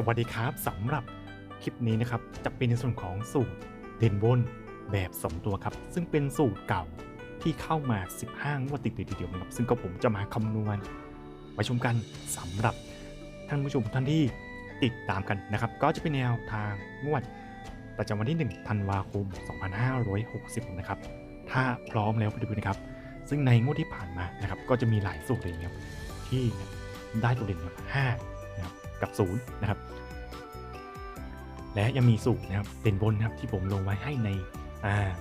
สวัสดีครับสำหรับคลิปนี้นะครับจะเป็นในส่วนของสูตรเด่นบนแบบสองตัวครับ ซึ่งเป็นสูตรเก่าที่เข้ามา 15งวดติดๆทีเดียวนะครับ ซึ่งก็ผมจะมาคำนวณมาชมกันสำหรับท่านผู้ชมท่านที่ติดตามกันนะครับ ก็จะเป็นแนวทางงวดประจำวันที่ 1 ธันวาคม 2560 นะครับ ถ้าพร้อมแล้วไปดูกันะครับ ซึ่งในงวดที่ผ่านมานะครับ ก็จะมีหลายสูตรเลยนะครับที่ได้ตัวเด่นครับ5 นะครับกับ0นะครับและยังมีสูตรนะครับเด่นบนนะครับที่ผมลงไว้ให้ใน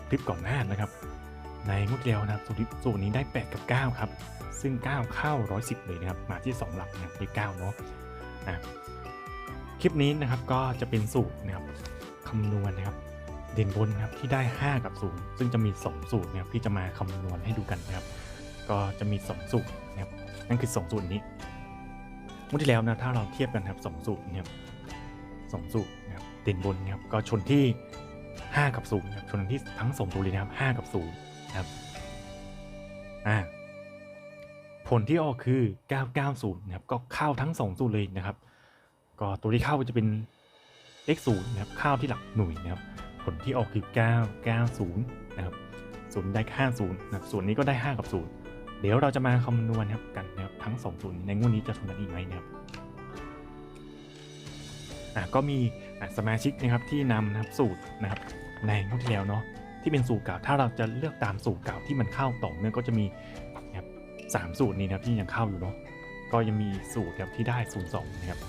คลิปก่อนหน้านะครับ ในงวดที่แล้วนะครับสูตรนี้ได้ 8 กับ 9 ครับ ซึ่ง 9 เข้า 110 เลยนะครับ มาที่ 2 หลักนะครับเลข9เนาะอะคลิปนี้นะครับก็จะเป็นสูตรนะครับคำนวณนะครับ เด่นบนนะครับที่ได้ 5 กับ 0 ซึ่งจะมี 2 สูตรนะครับที่จะมาคำนวณให้ดูกันนะครับ ก็จะมี 2 สูตรนะครับนั่นคือ 2 สูตรนี้ งวดที่แล้วนะถ้าเราเทียบกันครับ2สูตรนะครับสองสูตรนะครับเด่นบนนะครับก็ชนที่ 5 กับ0นะครับชนที่ทั้ง2ตัวเลยนะครับ5กับ0นะครับอ่าผลที่ออกคือ 990นะครับก็เข้าทั้ง2สูตรเลยนะครับ ก็ตัวที่เข้าจะเป็นเลข0นะครับเข้าที่หลักหน่วยนะครับผลที่ออกคือ 9 90นะครับศูนย์ได้ 50นะครับส่วนนี้ก็ได้ 5 กับ0 เดี๋ยวเราจะมาคำนวณครับกันนะครับทั้ง2ศูนย์ในงวดนี้จะชนกันอีกไหมนะครับอะก็มีสมาชิกนะครับที่นำนะครับสูตรนะครับในงวดที่แล้วเนาะที่เป็นสูตรเก่าถ้าเราจะเลือกตามสูตรเก่าที่มันเข้าต่อเนื่องก็จะมีนะครับสามสูตรนี้นะครับที่ยังเข้าอยู่เนาะก็ยังมีสูตรครับที่ได้0 2นะครับ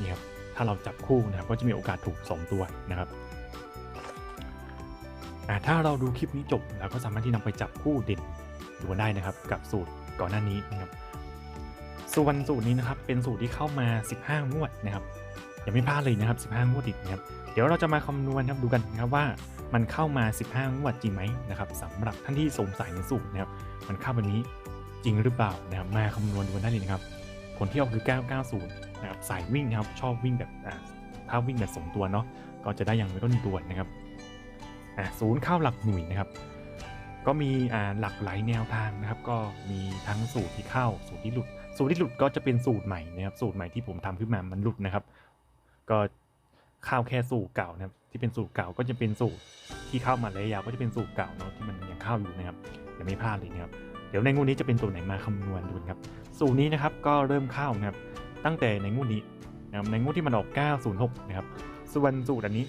นี่ครับถ้าเราจับคู่นะครับก็จะมีโอกาสถูก 2 ตัวนะครับอ่าถ้าเราดูคลิปนี้จบเราก็สามารถที่นำไปจับคู่เด่น ดูกันได้นะครับ กับสูตรก่อนหน้านี้นะครับ ส่วนสูตรนี้นะครับเป็นสูตรที่เข้ามา 15 งวดนะครับอย่าไม่พลาดเลยนะครับ 15 งวดติดนะครับ เดี๋ยวเราจะมาคำนวณครับดูกันนะครับว่ามันเข้ามา 15 งวดจริงไหมนะครับสำหรับท่านที่สงสัยในสูตรนะครับ มันเข้าแบบนี้จริงหรือเปล่านะครับมาคำนวณดูกันได้เลยนะครับ ผลที่ออกคือ 990 นะครับสายวิ่งนะครับชอบวิ่งแบบอ่าถ้าวิ่งแบบสองตัวเนาะก็จะได้อย่างไม่ต้นตัวนะครับอะศูนย์เข้าหลักหน่วยนะครับ ก็มีอ่าหลักหลายแนวทางนะครับ ก็มีทั้งสูตรที่เข้าสูตรที่หลุด สูตรที่หลุดก็จะเป็นสูตรใหม่นะครับ สูตรใหม่ที่ผมทำขึ้นมามันหลุดนะครับ ก็เข้าแค่สูตรเก่านะครับ ที่เป็นสูตรเก่าก็จะเป็นสูตรที่เข้ามาระยะยาวก็จะเป็นสูตรเก่าเนาะที่มันยังเข้าอยู่นะครับอย่าไม่พลาดเลยนะครับเดี๋ยวในงวดนี้จะเป็นตัวไหนมาคำนวณดูครับ สูตรนี้นะครับก็เริ่มเข้านะครับ ตั้งแต่ในงวดนี้นะครับในงวดที่มันออก 906 นะครับ ส่วนสูตรอันนี้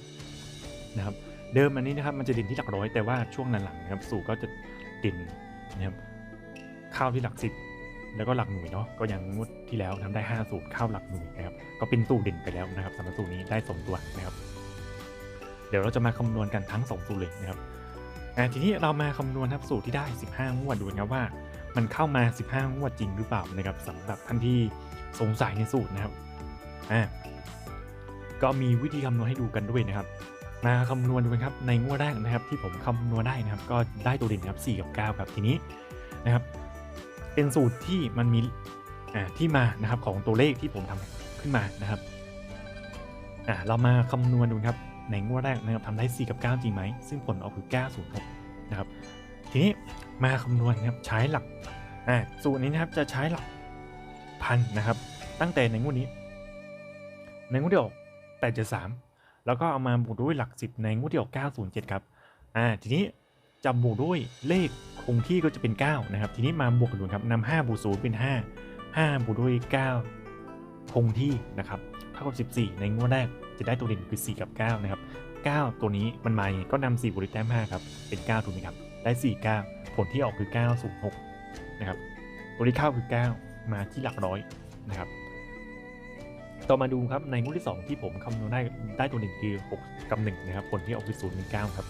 นะครับ เดิมอันนี้นะครับมันจะด่นที่หลักร้อยแต่ว่าช่วงหลังๆนะครับสูตรก็จะด่นนะครับข้าวที่หลักสิบแล้วก็หลักหน่วยเนาะก็ยังงวดที่แล้วทำได้ 5 สูตรข้าวหลักหน่วยนะครับก็เป็นสูตรเด่นไปแล้วนะครับสำหรับสูตรนี้ได้สองตัวนะครับ เดี๋ยวเราจะมาคำนวณกันทั้ง 2 สูตรเลยนะครับทีนี้เรามาคำนวณครับสูตรที่ได้ 15 งวดดูนะครับว่า มันเข้ามา 15 งวดจริงหรือเปล่านะครับสำหรับท่านที่สงสัยในสูตรนะครับอ่าก็มีวิธีคำนวณให้ดูกันด้วยนะครับ มาคำนวณดูกันครับในงวดแรกนะครับที่ผมคำนวณได้นะครับ ก็ได้ตัวเด่นครับ4กับ9ครับทีนี้นะครับ เป็นสูตรที่มันมีอ่าที่มานะครับของตัวเลขที่ผมทำขึ้นมานะครับอ่าเรามาคำนวณดูครับในงวดแรกนะครับทำได้ 4 กับ 9 จริงไหม ซึ่งผลออกคือ 906 นะครับ ทีนี้มาคำนวณครับใช้หลักอ่าสูตรนี้นะครับจะใช้หลักพันนะครับ ตั้งแต่ในงวดนี้ ในงวดที่ออก873 แล้วก็เอามาบวกด้วยหลัก 10 ในงวดที่ออก907 ครับ อ่า ทีนี้จะบวกด้วยเลขคงที่ก็จะเป็น 9 นะครับ ทีนี้มาบวกกันดูครับนำ5บวก0เป็น 5 5 บวกด้วย 9 คงที่นะครับ เท่ากับ 14 ในงวดแรกจะได้ตัวเด่นคือ 4 กับ 9 นะครับ 9 ตัวนี้มันมาอย่างก็นำ4บวกด้วยแต้ม5ครับ เป็น 9 ถูกไหมครับ ได้ 4 9 ผลที่ออกคือ 906 นะครับ ตัวที่เข้าคือ 9 มาที่หลักร้อยนะครับ ต่อมาดูครับในงวดที่ 2 ที่ผมคำนวณได้ได้ตัวหนึ่งคือ 6 กับ1นะครับผลที่ออกคือ0เป็น9ครับ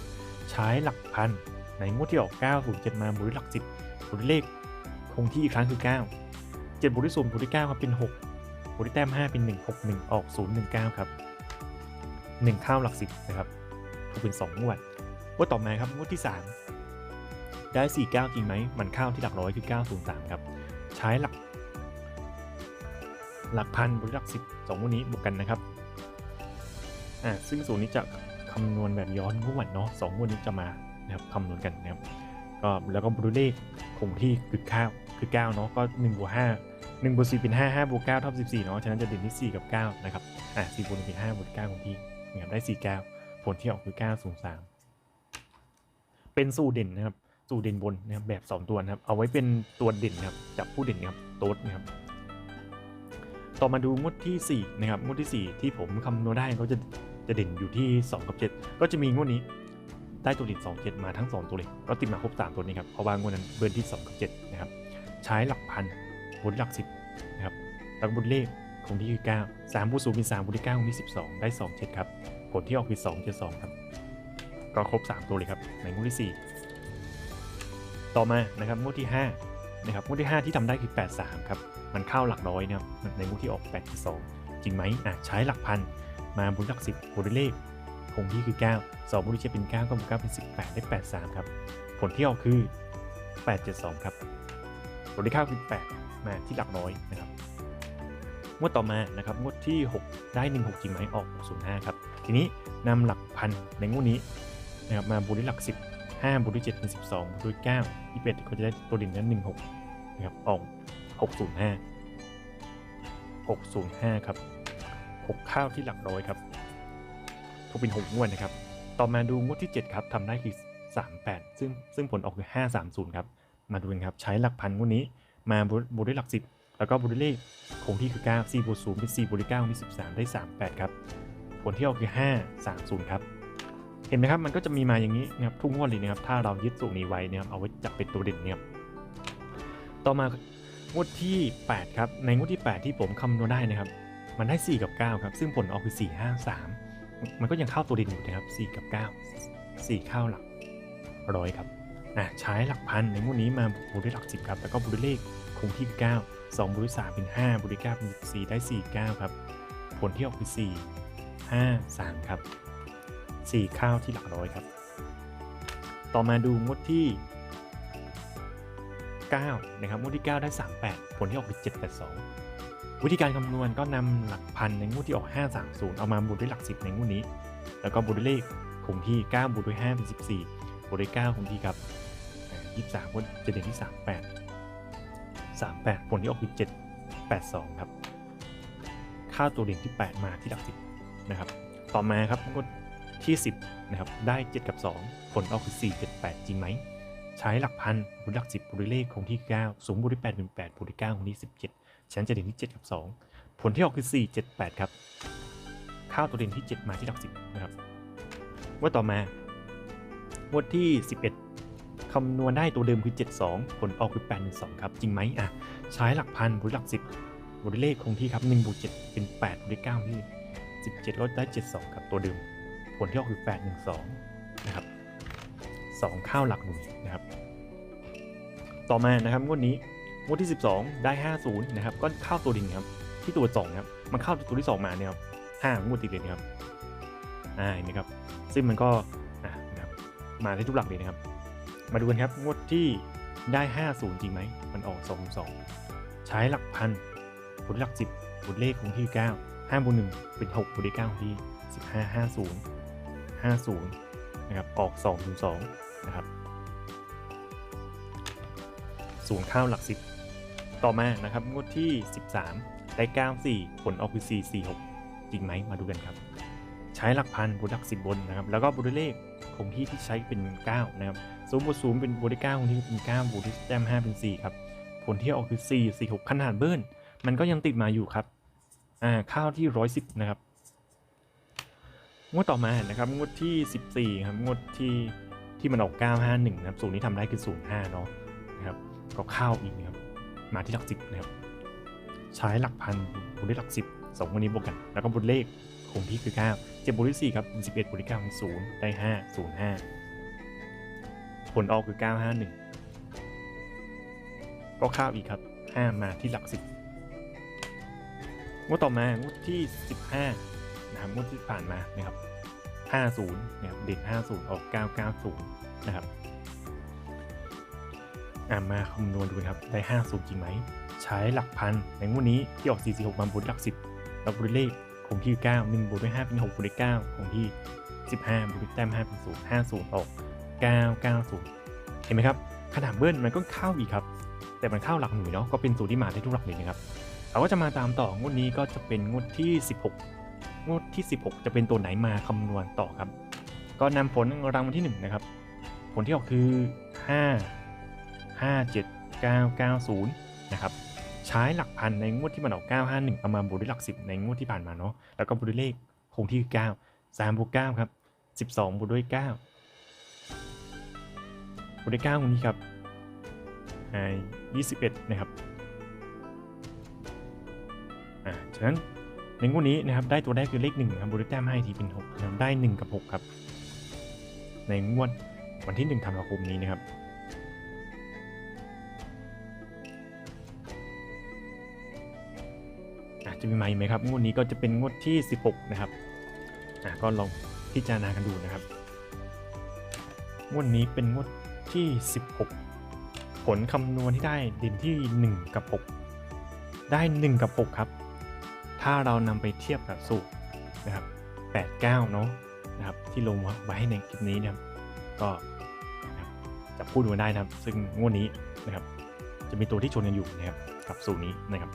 ใช้หลักพันในงวดที่ออก 9 0 7 มาบวกด้วยหลัก 10บวกด้วยเลขคงที่อีกครั้งคือ 9 7บวกด้วย0บวกด้วย9ครับเป็น 6บวกด้วยแต้ม 5 เป็น 1 6 1 ออก 0 1 9 ครับ 1 เข้าหลัก 10 นะครับถูกเป็น 2 งวดงวดต่อมาครับงวดที่ 3 ได้ 4 9 จริงไหมมันเข้าที่หลักร้อยคือ 903 ครับ ใช้หลัก หลักพันบวกหลักสิบสองวันนี้บวกกันนะครับอ่าซึ่งสูตรนี้จะคำนวณแบบย้อนงวดเนาะสองงวดนี้จะมานะครับคำนวณกันนะครับก็แล้วก็บรูเลขคงที่คือข้าวคือ9เนาะก็1บวก5 1บวก4เป็น5 5บวก9เท่ากับ14เนาะฉะนั้นจะเด่นที่4กับ9นะครับอะ4บวก1เป็น5บวก9ของที่นะครับได้4 9ผลที่ออกคือ9 0 3เป็นสูตรเด่นนะครับสูตรเด่นบนนะครับแบบ 2 ตัวนะครับเอาไว้เป็นตัวเด่นนะครับจับผู้เด่นนะครับโต๊ดนะครับ ต่อมาดูงวดที่ 4 นะครับงวดที่ 4 ที่ผมคำนวณได้ก็จะจะเด่นอยู่ที่ 2 กับ 7 ก็จะมีงวดนี้ได้ตัวเด่น2 7 มาทั้ง 2 ตัวเลย ก็ติดมาครบ 3 ตัวนี้ครับเพราะว่างวดนั้นเบิร์นที่ 2 กับ 7 นะครับ ใช้หลักพันบนหลัก 10 นะครับแล้วก็บนเลขคงที่คือ 9 3บวก0เป็น3บวกที่9คงที่12 ได้ 2 7 ครับ ผลที่ออกคือ2 7 2 ครับ ก็ครบ 3 ตัวเลยครับในงวดที่ 4 ต่อมานะครับงวดที่ 5 นะครับงวดที่ 5 ที่ทำได้คือ 8 3 ครับ มันเข้าหลักร้อยนะครับในงวดที่ออก8 2จริงไหมอะใช้หลักพันมาบนหลัก 10บนด้วยเลขคงที่คือ 9 2บวกที่7เป็น 9 ก็บวก9เป็น 18 ได้ 8 3 ครับ ผลที่ออกคือ 8 7 2 ครับ ผลที่เข้าคือ 8 มาที่หลักร้อยนะครับงวดต่อมานะครับงวดที่ 6 ได้ 1 6จริงไหมออก605ครับทีนี้นำหลักพันในงวดนี้นะครับมาบวกด้วยหลัก 10 5บวกด้วย7เป็น12บวกด้วย9 21ก็จะได้ตัวเด่นนั้น16 นะครับออก605 605 ครับ 6 ข้าวที่หลักร้อยครับถูกเป็น6งวดนะครับ ต่อมาดูงวดที่ 7 ครับทำได้คือ 38 ซึ่งซึ่งผลออกคือ 530 ครับ มาดูกันครับ ใช้หลักพันงวดนี้มาบวกด้วยหลัก 10 แล้วก็บวกด้วยเลขคงที่คือ 9 4บวก0เป็น4บวกด้วย9มี13 ได้ 38 ครับ ผลที่ออกคือ 530 ครับเห็นไหมครับ มันก็จะมีมาอย่างนี้นะครับทุกงวดเลยนะครับ ถ้าเรายึดสูตรนี้ไว้นะครับเอาไว้จับเป็นตัวเด่นเนี่ย ต่อมางวดที่ 8 ครับ ในงวดที่ 8 ที่ผมคำนวณได้นะครับ มันได้ 4 กับ 9 ครับ ซึ่งผลออกคือ 4 5 3 มันก็ยังเข้าตัวด่นอยู่นะครับ 4 กับ 9 4 เข้าหลักร้อยครับอะใช้หลักพันในงวดนี้มาบวกด้วยหลัก 10 ครับ แล้วก็บวกด้วยเลขคงที่คือ9 2บวกด้วย3เป็น 5บวกด้วย9เป็น4ได้ 4 9 ครับ ผลที่ออกคือ 4 5 3 ครับ4ข้าที่หลักร้อยครับ ต่อมาดูงวดที่ 9นะครับงวดที่ 9 ได้ 38 ผลที่ออกคือ782 วิธีการคำนวณก็นำหลักพันในงวดที่ออก 530 เอามาบวกด้วยหลัก 10 ในงวดนี้ แล้วก็บวกด้วยเลขคงที่ 9 บวกด้วย 5 เป็น 14 บวกด้วย 9 คงที่ครับอ่า23ก็จะเด่นที่ 38 38 ผลที่ออกคือ782 ครับ ค่าตัวเด่นที่ 8 มาที่หลัก 10 นะครับ ต่อมาครับงวดที่ 10 นะครับ ได้ 7 กับ 2 ผลออกคือ 4 7 8 จริงไหม ใช้หลักพันบวกหลัก10บวกด้วยเลขคงที่ 9 สูงบวกด้วย8เป็น8บวกด้วย9คงที่17ฉันจะเด่นที่7กับ2ผลที่ออกคือ4 7 8ครับข้าวตัวเด่นที่7มาที่หลัก10นะครับงวดต่อมางวดที่ 11 คำนวณได้ตัวเดิมคือ 72 ผลออกคือ8 1 2ครับ จริงไหมอะ ใช้หลักพันบวกหลัก 10บวกด้วยเลขคงที่ครับ1บวก7เป็น8บวกด้วย9ที่17ก็ได้ 72 ครับ ตัวเดิม ผลที่ออกคือ8 1 2 นะครับ 2 ข้าวหลักหน่วยนะครับ ต่อมานะครับงวดนี้งวดที่ 12 ได้ 50นะครับก็เข้าตัวดินครับที่ตัว2ครับมันเข้าตัวที่ 2 มาเนี่ยครับ5งวดติดเลยนะครับอ่าเห็นไหมครับซึ่งมันก็อะนะครับมาได้ทุกหลักเลยนะครับ มาดูกันครับงวดที่ได้ 50 จริงไหมมันออก 2 2 ใช้หลักพันบนหลัก 10บนเลขคงที่ 9 5บน1เป็น 6บนเลข9คงที่ 15 50 50 นะครับ ออก2 2 นะครับศูนย์ข้าวหลัก10ต่อมานะครับงวดที่ 13 ได้ 94 ผลออกคือ4 4 6 จริงไหมมาดูกันครับ ใช้หลักพันบนหลัก10บบนนะครับ แล้วก็บนด้วยเลขคงที่ที่ใช้เป็น 9 นะครับศูนย์บวกศูนย์เป็นบวกด้วย9คงที่เป็น9บวกด้วยแต้ม5เป็น 4 ครับ ผลที่ออกคือ 4 4 6 ขนาดเบิ้ลมันก็ยังติดมาอยู่ครับอ่าข้าวที่ 110 นะครับงวดต่อมานะครับงวดที่ 14 ครับงวดที่ ที่มันออก 951 นะครับสูตรนี้ทำได้คือ 05 เนาะนะครับ ก็เข้าอีกนะครับ มาที่หลัก 10 นะครับ ใช้หลักพันบวกด้วยหลัก 10สองวันนี้บวกกัน แล้วก็บนเลขคงที่คือ 9 7บวกด้วย4ครับเป็น11บวกด้วย9เป็น0ได้ 5 05 ผลออกคือ 951 ก็เข้าอีกครับ 5 มาที่หลัก 10งวดต่อมางวดที่ 15 นะครับงวดที่ผ่านมานะครับ 50นะครับเด่น50 ออก 990 นะครับอ่ามาคำนวณดูนะครับ ได้ 50 จริงไหม ใช้หลักพัน ในงวดนี้ที่ออก 46 มาบนหลัก 10แล้วบนเลขคงที่ 9 1บวกด้วย5เป็น6บวกด้วย9คงที่ 15บวกด้วยแต้ม5เป็น0 50 ออก 990 เห็นไหมครับขนาดเบิ้ลมันก็เข้าอีกครับ แต่มันเข้าหลักหน่วยเนาะก็เป็นสูตรที่มาได้ทุกหลักเลยนะครับเราก็จะมาตามต่องวดนี้ก็จะเป็นงวดที่ 16 งวดที่ 16 จะเป็นตัวไหนมาคำนวณต่อครับ ก็นำผลรางวัลที่ 1 นะครับ ผลที่ออกคือ 5 5 7 9 9 0 นะครับ ใช้หลักพันในงวดที่มันออก 951 เอามาบวกด้วยหลัก 10 ในงวดที่ผ่านมาเนาะ แล้วก็บวกด้วยเลขคงที่คือ 9 3บวก9ครับ 12บวกด้วย 9 บวกด้วย9ตรงนี้ครับอ่า21 นะครับ อ่า ฉะนั้น ในงวดนี้นะครับได้ตัวแรกคือเลข1ครับบวกด้แต้มให้ทีเป็น6นะครับได้1กับ6ครับ ในงวดวันที่1ธันวาคมนี้นะครับอาจจะมีไหมไหมครับงวดนี้ก็จะเป็นงวดที่ 16 นะครับอะก็ลองพิจารณากันดูนะครับ งวดนี้เป็นงวดที่ 16 ผลคำนวณที่ได้เด่นที่ 1 กับ 6 ได้ 1 กับ 6 ครับ ถ้าเรานำไปเทียบกับสูตรนะครับ8 9เนาะนะครับที่ลงไว้ให้ในคลิปนี้นะครับก็จะพูดดูได้นะครับ ซึ่งงวดนี้นะครับ จะมีตัวที่ชนกันอยู่นะครับกับสูตรนี้นะครับ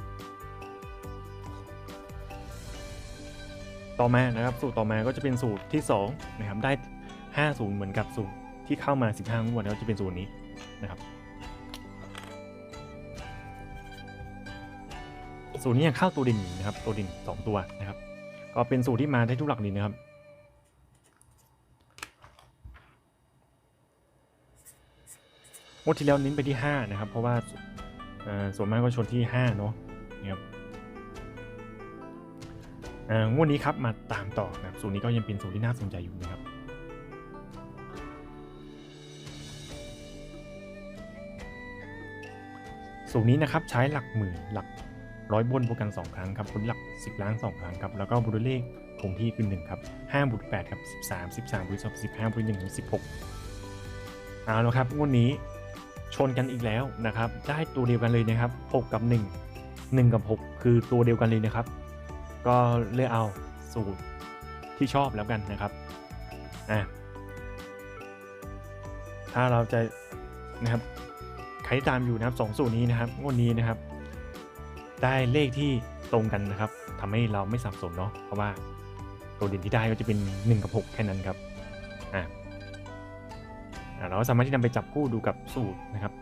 ต่อมานะครับสูตรต่อมาก็จะเป็นสูตรที่2นะครับได้ 50 เหมือนกับสูตรที่เข้ามา 15งวดแล้วจะเป็นสูตรนี้นะครับ สูตรนี้ยังเข้าตัวด่นนะครับ ตัวด่น2 ตัวนะครับ ก็เป็นสูตรที่มาได้ทุกหลักเลยนะครับงวดที่แล้วเน้นไปที่ 5 นะครับ เพราะว่าส่วนมากก็ชนที่ 5 เนาะนะครับงวดนี้ครับมาตามต่อนะครับสูตรนี้ก็ยังเป็นสูตรที่น่าสนใจอยู่นะครับสูตรนี้นะครับใช้หลักหมื่นหลัก ร้อยบนบวกกัน 2 ครั้งครับบนหลัก 10 ล้าน 2 ครั้งครับแล้วก็บวกด้วยเลขคงที่คือ1ครับ5บวก8ครับ13 13บวก2 15บวก1ถึง16เอาละครับงวดนี้ชนกันอีกแล้วนะครับ ได้ตัวเดียวกันเลยนะครับ 6 กับ 1 1 กับ 6 คือตัวเดียวกันเลยนะครับ ก็เลือกเอาสูตรที่ชอบแล้วกันนะครับอะถ้าเราจะนะครับใครที่ตามอยู่นะครับสองสูตรนี้นะครับงวดนี้นะครับ ได้เลขที่ตรงกันนะครับทำให้เราไม่สับสนเนาะเพราะว่าตัวเด่นที่ได้ก็จะเป็น 1 กับ 6 แค่นั้นครับอะอะเราก็สามารถที่นำไปจับคู่ดูกับสูตรนะครับ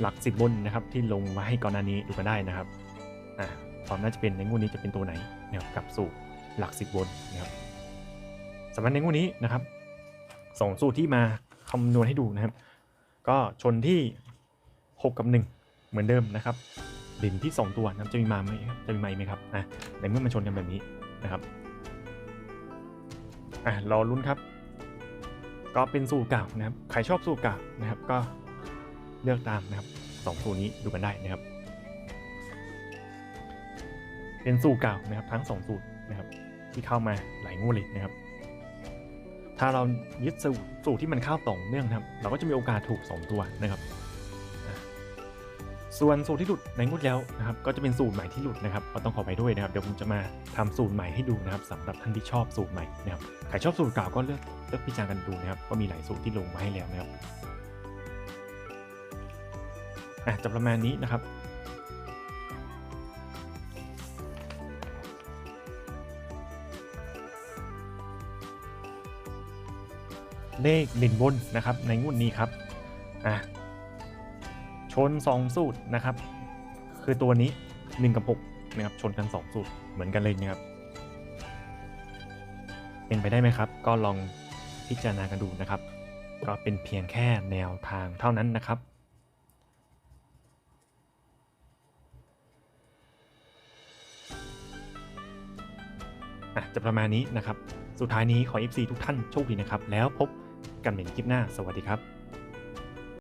หลัก10บบนนะครับที่ลงมาให้ก่อนหน้านี้ดูกันได้นะครับอะความน่าจะเป็นในงวดนี้จะเป็นตัวไหนนะครับกับสูตรหลัก10บนนะครับสำหรับในงวดนี้นะครับสองสูตรที่มาคำนวณให้ดูนะครับ ก็ชนที่ 6 กับ 1 เหมือนเดิมนะครับ เด่นที่ 2 ตัวนะจะมีมาไหมครับจะมีมาอีกไหมครับอะในเมื่อมันชนกันแบบนี้นะครับอะรอลุ้นครับ ก็เป็นสูตรเก่านะครับใครชอบสูตรเก่านะครับ ก็เลือกตามนะครับสองสูตรนี้ดูกันได้นะครับ เป็นสูตรเก่านะครับ ทั้งสองสูตรนะครับ ที่เข้ามาหลายงวดเลยนะครับ ถ้าเรายึดสูตรที่มันเข้าต่อเนื่องนะครับ เราก็จะมีโอกาสถูก 2 ตัวนะครับ ส่วนสูตรที่หลุดในงวดแล้วนะครับก็จะเป็นสูตรใหม่ที่หลุดนะครับก็ต้องขอไปด้วยนะครับเดี๋ยวผมจะมาทำสูตรใหม่ให้ดูนะครับสำหรับท่านที่ชอบสูตรใหม่นะครับใครชอบสูตรเก่าก็เลือกเลือกพิจารณากันดูนะครับก็มีหลายสูตรที่ลงมาให้แล้วนะครับอะจะประมาณนี้นะครับเลขเด่นบนนะครับในงวดนี้ครับอะ น 2 สูตรนะครับ คือตัวนี้ 1 กับ 6 นะครับ ชนกัน 2 สูตรเหมือนกันเลยนะครับ เป็นไปได้ไหมครับ ก็ลองพิจารณากันดูนะครับ ก็เป็นเพียงแค่แนวทางเท่านั้นนะครับอะจะประมาณนี้นะครับ สุดท้ายนี้ขอ FC ทุกท่านโชคดีนะครับ แล้วพบกันใหม่ในคลิปหน้า สวัสดีครับ